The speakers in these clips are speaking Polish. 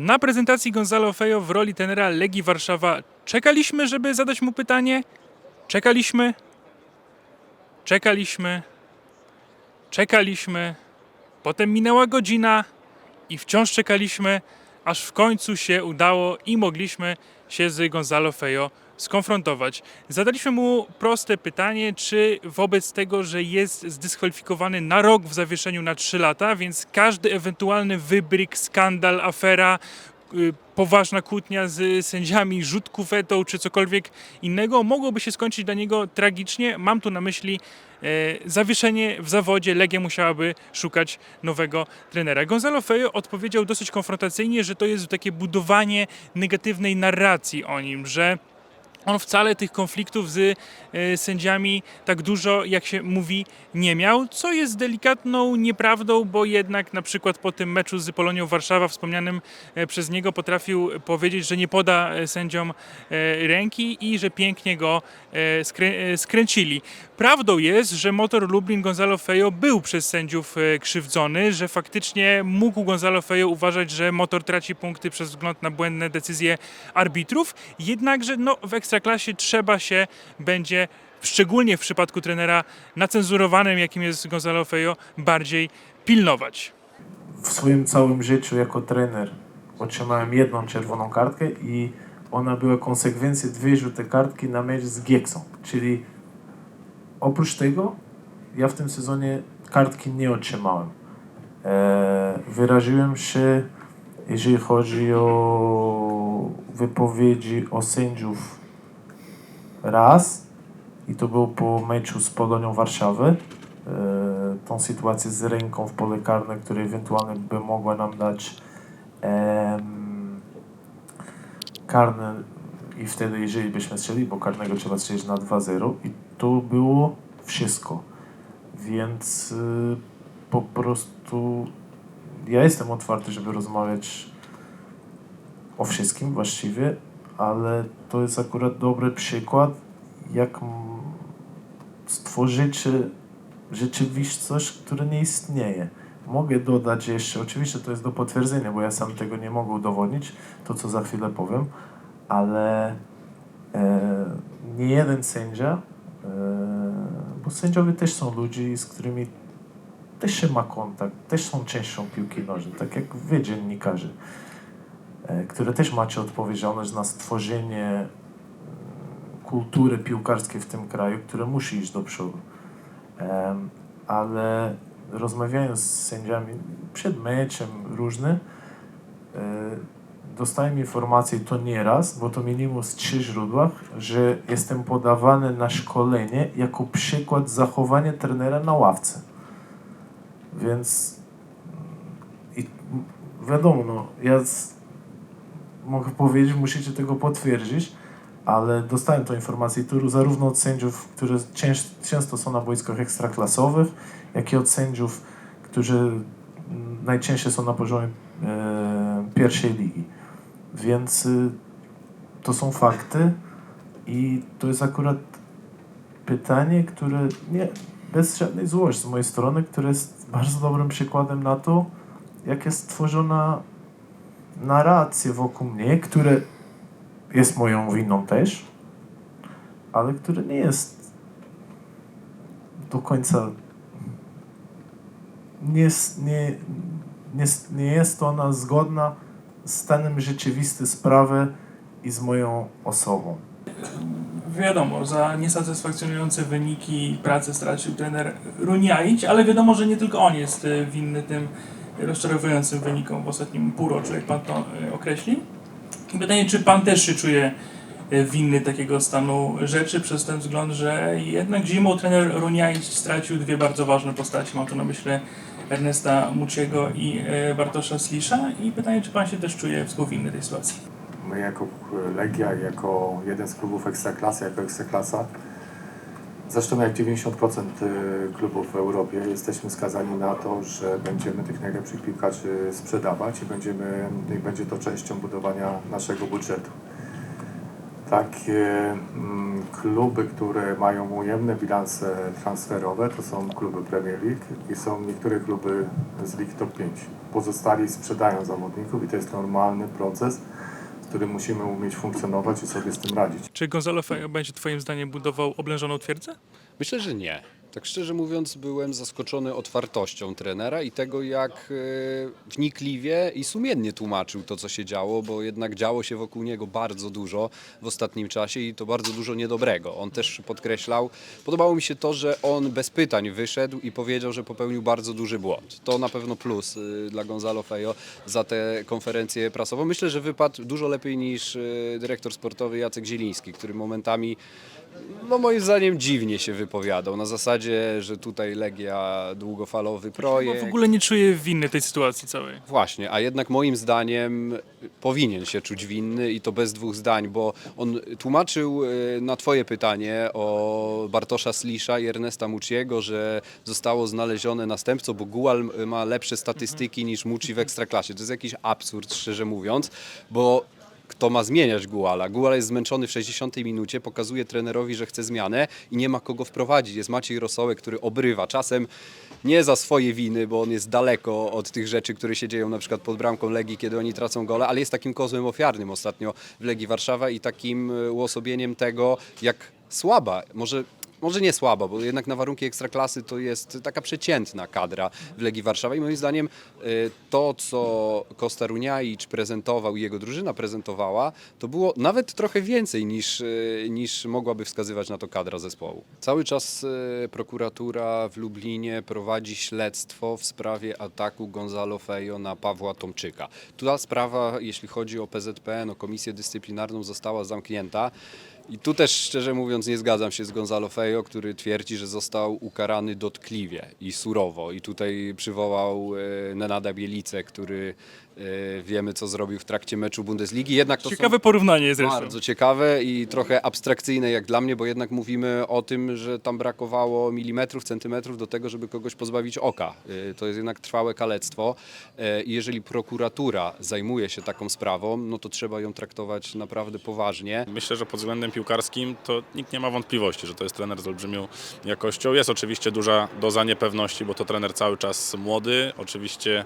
Na prezentacji Gonzalo Fejo w roli tenera Legii Warszawa czekaliśmy, żeby zadać mu pytanie. Czekaliśmy. Czekaliśmy. Czekaliśmy. Potem minęła godzina i wciąż czekaliśmy, aż w końcu się udało i mogliśmy się z Gonzalo Fejo skonfrontować. Zadaliśmy mu proste pytanie, czy wobec tego, że jest zdyskwalifikowany na rok w zawieszeniu na 3 lata, więc każdy ewentualny wybryk, skandal, afera, y, poważna kłótnia z sędziami, rzut kufetą czy cokolwiek innego mogłoby się skończyć dla niego tragicznie. Mam tu na myśli e, zawieszenie w zawodzie. Legia musiałaby szukać nowego trenera. Gonzalo Fejo odpowiedział dosyć konfrontacyjnie, że to jest takie budowanie negatywnej narracji o nim, że on wcale tych konfliktów z e, sędziami tak dużo, jak się mówi, nie miał, co jest delikatną nieprawdą, bo jednak na przykład po tym meczu z Polonią Warszawa wspomnianym e, przez niego potrafił powiedzieć, że nie poda e, sędziom ręki i że pięknie go skrę, skręcili. Prawdą jest, że motor Lublin Gonzalo Fejo był przez sędziów e, krzywdzony, że faktycznie mógł Gonzalo Fejo uważać, że motor traci punkty przez wzgląd na błędne decyzje arbitrów, jednakże no, w Ekstraklasie trzeba się będzie, szczególnie w przypadku trenera nacenzurowanym, jakim jest Gonzalo Fejo, bardziej pilnować. w swoim całym życiu jako trener otrzymałem jedną czerwoną kartkę i ona była konsekwencją dwie żółte kartki na mecz z Gieksą. Czyli oprócz tego ja w tym sezonie kartki nie otrzymałem. E, wyraziłem się, jeżeli chodzi o wypowiedzi o sędziów raz i to było po meczu z Polonią Warszawy e, tą sytuację z ręką w pole karne, która ewentualnie by mogła nam dać em, karne i wtedy, jeżeli byśmy strzeli, bo karnego trzeba strzelić na 2-0 i to było wszystko. Więc y, po prostu ja jestem otwarty, żeby rozmawiać o wszystkim właściwie, ale to jest akurat dobry przykład, jak m, stworzycie rzeczywistość, która nie istnieje. Mogę dodać jeszcze, oczywiście to jest do potwierdzenia, bo ja sam tego nie mogę udowodnić, to co za chwilę powiem, ale e, nie jeden sędzia, bo sędziowie też są ludzi, z którymi też się ma kontakt, też są częścią piłki nożnej, tak jak wy dziennikarze, e, które też macie odpowiedzialność na stworzenie e, kultury piłkarskiej w tym kraju, które musi iść do przodu. Em, ale rozmawiając z sędziami przed meczem różne, e, dostałem informację to nie raz, bo to minimum z trzy źródłach, że jestem podawany na szkolenie jako przykład zachowania trenera na ławce. Więc i wiadomo, no, ja z, mogę powiedzieć, musicie tego potwierdzić, ale dostałem tą informację tu zarówno od sędziów, którzy cięż, często są na boiskach ekstraklasowych, jak i od sędziów, którzy mm, najczęściej są na poziomie e, pierwszej ligi. Więc y, to są fakty i to jest akurat pytanie, które nie, bez żadnej złości z mojej strony, które jest bardzo dobrym przykładem na to, jak jest stworzona narracja wokół mnie, które jest moją winą też, ale które nie jest do końca nie, jest- nie, nie, nie jest ona zgodna stanem rzeczywistym sprawy i z moją osobą. Wiadomo, za niesatysfakcjonujące wyniki pracy stracił trener Runiaić, ale wiadomo, że nie tylko on jest e, winny tym rozczarowującym wynikom w ostatnim półroczu, jak pan to e, określi. Pytanie, czy pan też się czuje e, winny takiego stanu rzeczy przez ten wzgląd, że jednak zimą trener Runiaić stracił dwie bardzo ważne postaci. Mam tu na myśli Ernesta Muciego i e, Bartosza Slisza. I pytanie, czy pan się też czuje współwinny tej sytuacji? My jako Legia, jako jeden z klubów Ekstraklasy, jako Ekstraklasa, zresztą jak 90% klubów w Europie, jesteśmy skazani na to, że będziemy tych najlepszych piłkarzy sprzedawać i, będziemy, i będzie to częścią budowania naszego budżetu. Mm, Mm, Kluby, które mają ujemne bilanse transferowe, to są kluby Premier League i są niektóre kluby z League Top 5. Pozostali sprzedają zawodników i to jest normalny proces, w którym musimy umieć funkcjonować i sobie z tym radzić. Czy Gonzalo Fejo będzie twoim zdaniem budował oblężoną twierdzę? Myślę, że nie. Tak szczerze mówiąc, byłem zaskoczony otwartością trenera i tego, jak e, wnikliwie i sumiennie tłumaczył to, co się działo, bo jednak działo się wokół niego bardzo dużo w ostatnim czasie i to bardzo dużo niedobrego. On też podkreślał, podobało mi się to, że on bez pytań wyszedł i powiedział, że popełnił bardzo duży błąd. To na pewno plus y, dla Gonzalo Fejo za tę konferencję prasową. Myślę, że wypadł dużo lepiej niż y, dyrektor sportowy Jacek Zieliński, który momentami no moim zdaniem dziwnie się wypowiadał. Na zasadzie, że tutaj Legia długofalowy Bo projekt. w ogóle nie czuję winy tej sytuacji całej. Właśnie, a jednak moim zdaniem powinien się czuć winny i to bez dwóch zdań, bo on tłumaczył y, na twoje pytanie o Bartosza Slisza i Ernesta Muciego, że zostało znalezione następco, bo Gual ma lepsze statystyki niż Muci w Ekstraklasie. To jest jakiś absurd, szczerze mówiąc, bo kto ma zmieniać Guala. Guala jest zmęczony w 60 minucie, pokazuje trenerowi, że chce zmianę i nie ma kogo wprowadzić. Jest Maciej Rosołek, który obrywa. Czasem nie za swoje winy, bo on jest daleko od tych rzeczy, które się dzieją na przykład pod bramką Legii, kiedy oni tracą gole, ale jest takim kozłem ofiarnym ostatnio w Legii Warszawa i takim y, uosobieniem tego, jak słaba, może może nie słaba, bo jednak na warunki ekstraklasy to jest taka przeciętna kadra w Legii Warszawa i moim zdaniem y, to, co Kosta Runiaić prezentował i jego drużyna prezentowała, to było nawet trochę więcej niż, y, niż mogłaby wskazywać na to kadra zespołu. Cały czas y, prokuratura w Lublinie prowadzi śledztwo w sprawie ataku Gonzalo Fejo na Pawła Tomczyka. Ta sprawa, jeśli chodzi o PZPN, o komisję dyscyplinarną, została zamknięta. I tu też szczerze mówiąc nie zgadzam się z Gonzalo Fejo, który twierdzi, że został ukarany dotkliwie i surowo. I tutaj przywołał e, Nenada Bielicę, który e, wiemy co zrobił w trakcie meczu Bundesligi. Jednak to Ciekawe są porównanie zresztą. bardzo ciekawe i trochę abstrakcyjne jak dla mnie, bo jednak mówimy o tym, że tam brakowało milimetrów, centymetrów do tego, żeby kogoś pozbawić oka. E, To jest jednak trwałe kalectwo E, i jeżeli prokuratura zajmuje się taką sprawą, no to trzeba ją traktować naprawdę poważnie. Myślę, że pod względem piłkarskim to nikt nie ma wątpliwości, że to jest trener z olbrzymią jakością. Jest oczywiście duża doza niepewności, bo to trener cały czas młody. Oczywiście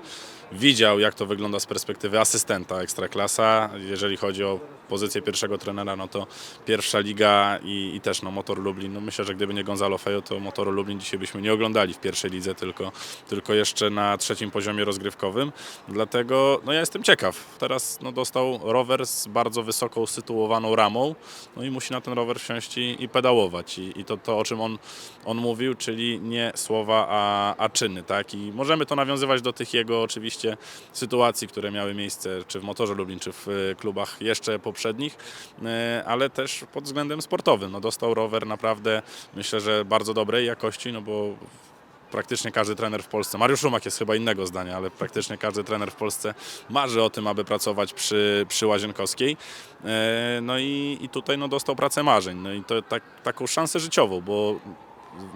widział, jak to wygląda z perspektywy asystenta Ekstraklasa. Jeżeli chodzi o pozycję pierwszego trenera, no to pierwsza liga i, i też no, Motor Lublin. No myślę, że gdyby nie Gonzalo Fejo, to Motoru Lublin dzisiaj byśmy nie oglądali w pierwszej lidze, tylko, tylko jeszcze na trzecim poziomie rozgrywkowym. Dlatego no, ja jestem ciekaw. Teraz no, dostał rower z bardzo wysoko usytuowaną ramą, no i musi na ten rower wsiąść i, i pedałować. I, i to, to, o czym on, on mówił, czyli nie słowa, a, a czyny. Tak? I możemy to nawiązywać do tych jego oczywiście sytuacji, które miały miejsce czy w Motorze Lublin, czy w e, klubach jeszcze poprzednich, e, ale też pod względem sportowym. No, dostał rower naprawdę, myślę, że bardzo dobrej jakości, no bo praktycznie każdy trener w Polsce, Mariusz Rumak jest chyba innego zdania, ale praktycznie każdy trener w Polsce marzy o tym, aby pracować przy, przy Łazienkowskiej. E, No i, i tutaj no, dostał pracę marzeń. No i to tak, taką szansę życiową, bo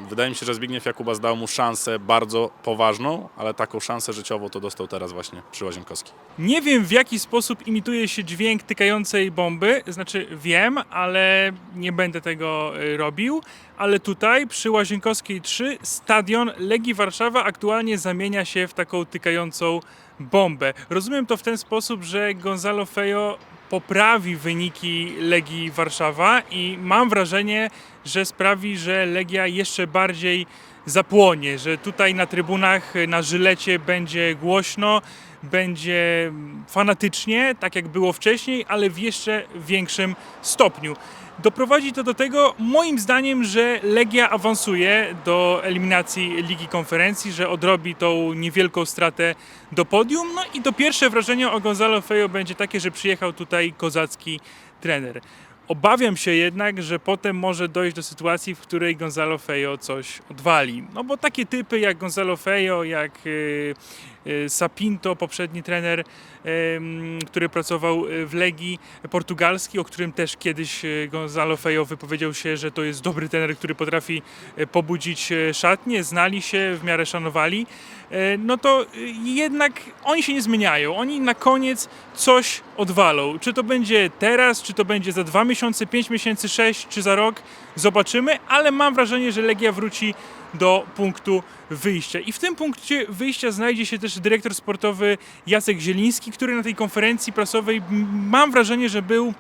wydaje mi się, że Zbigniew Jakubas dał mu szansę bardzo poważną, ale taką szansę życiową to dostał teraz właśnie przy Łazienkowskiej. Nie wiem w jaki sposób imituje się dźwięk tykającej bomby, znaczy wiem, ale nie będę tego y, robił, ale tutaj przy Łazienkowskiej 3 stadion Legii Warszawa aktualnie zamienia się w taką tykającą bombę. Rozumiem to w ten sposób, że Gonzalo Fejo poprawi wyniki Legii Warszawa i mam wrażenie, że sprawi, że Legia jeszcze bardziej zapłonie, że tutaj na trybunach, na żylecie będzie głośno, będzie fanatycznie, tak jak było wcześniej, ale w jeszcze większym stopniu. Doprowadzi to do tego, moim zdaniem, że Legia awansuje do eliminacji Ligi Konferencji, że odrobi tą niewielką stratę do podium. No i to pierwsze wrażenie o Gonzalo Fejo będzie takie, że przyjechał tutaj kozacki trener. Obawiam się jednak, że potem może dojść do sytuacji, w której Gonzalo Fejo coś odwali. No bo takie typy jak Gonzalo Fejo, jak e, Sapinto, poprzedni trener, który pracował e, w Legii portugalski, o którym też kiedyś e, Gonzalo Feio wypowiedział się, że to jest dobry trener, który potrafi pobudzić e, szatnię, znali się, w miarę szanowali, no to jednak oni się nie zmieniają. Oni na koniec coś odwalą. Czy to będzie teraz, czy to będzie za dwa miesiące, pięć miesięcy, sześć, czy za rok, zobaczymy, ale mam wrażenie, że Legia wróci do punktu wyjścia. I w tym punkcie wyjścia znajdzie się też dyrektor sportowy Jacek Zieliński, który na tej konferencji prasowej mam wrażenie, że był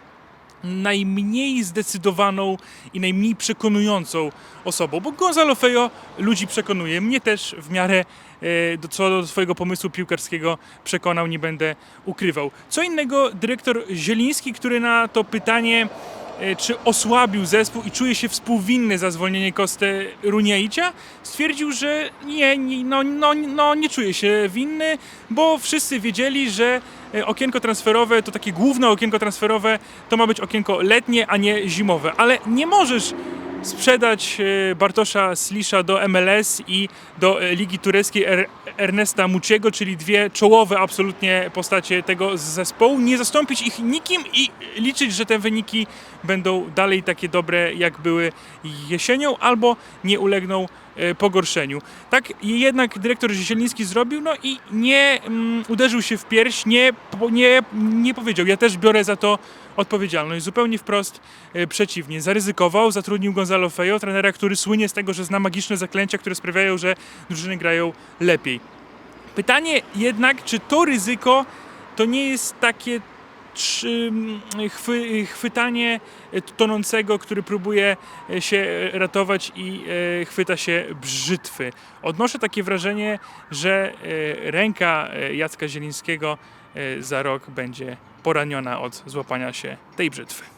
najmniej zdecydowaną i najmniej przekonującą osobą, bo Gonzalo Fejo ludzi przekonuje, mnie też w miarę e, do, co do swojego pomysłu piłkarskiego przekonał, nie będę ukrywał. Co innego dyrektor Zieliński, który na to pytanie czy osłabił zespół i czuje się współwinny za zwolnienie Kostę Runiaicia, stwierdził, że nie, nie, no, no, no, nie czuje się winny, bo wszyscy wiedzieli, że e, okienko transferowe to takie główne okienko transferowe to ma być okienko letnie, a nie zimowe, ale nie możesz sprzedać e, Bartosza Slisza do MLS i do e, Ligi Tureckiej er Ernesta Muciego, czyli dwie czołowe absolutnie postacie tego zespołu, nie zastąpić ich nikim i liczyć, że te wyniki będą dalej takie dobre, jak były jesienią, albo nie ulegną pogorszeniu. Tak jednak dyrektor Zieliński zrobił, no i nie mm, uderzył się w pierś, nie, nie, nie powiedział, ja też biorę za to odpowiedzialność. Zupełnie wprost e, przeciwnie. Zaryzykował, zatrudnił Gonzalo Fejo, trenera, który słynie z tego, że zna magiczne zaklęcia, które sprawiają, że drużyny grają lepiej. Pytanie jednak, czy to ryzyko to nie jest takie czy, mm, chwy, chwytanie tonącego, który próbuje e, się ratować i e, chwyta się brzytwy. Odnoszę takie wrażenie, że e, ręka Jacka Zielińskiego za rok będzie poraniona od złapania się tej brzytwy.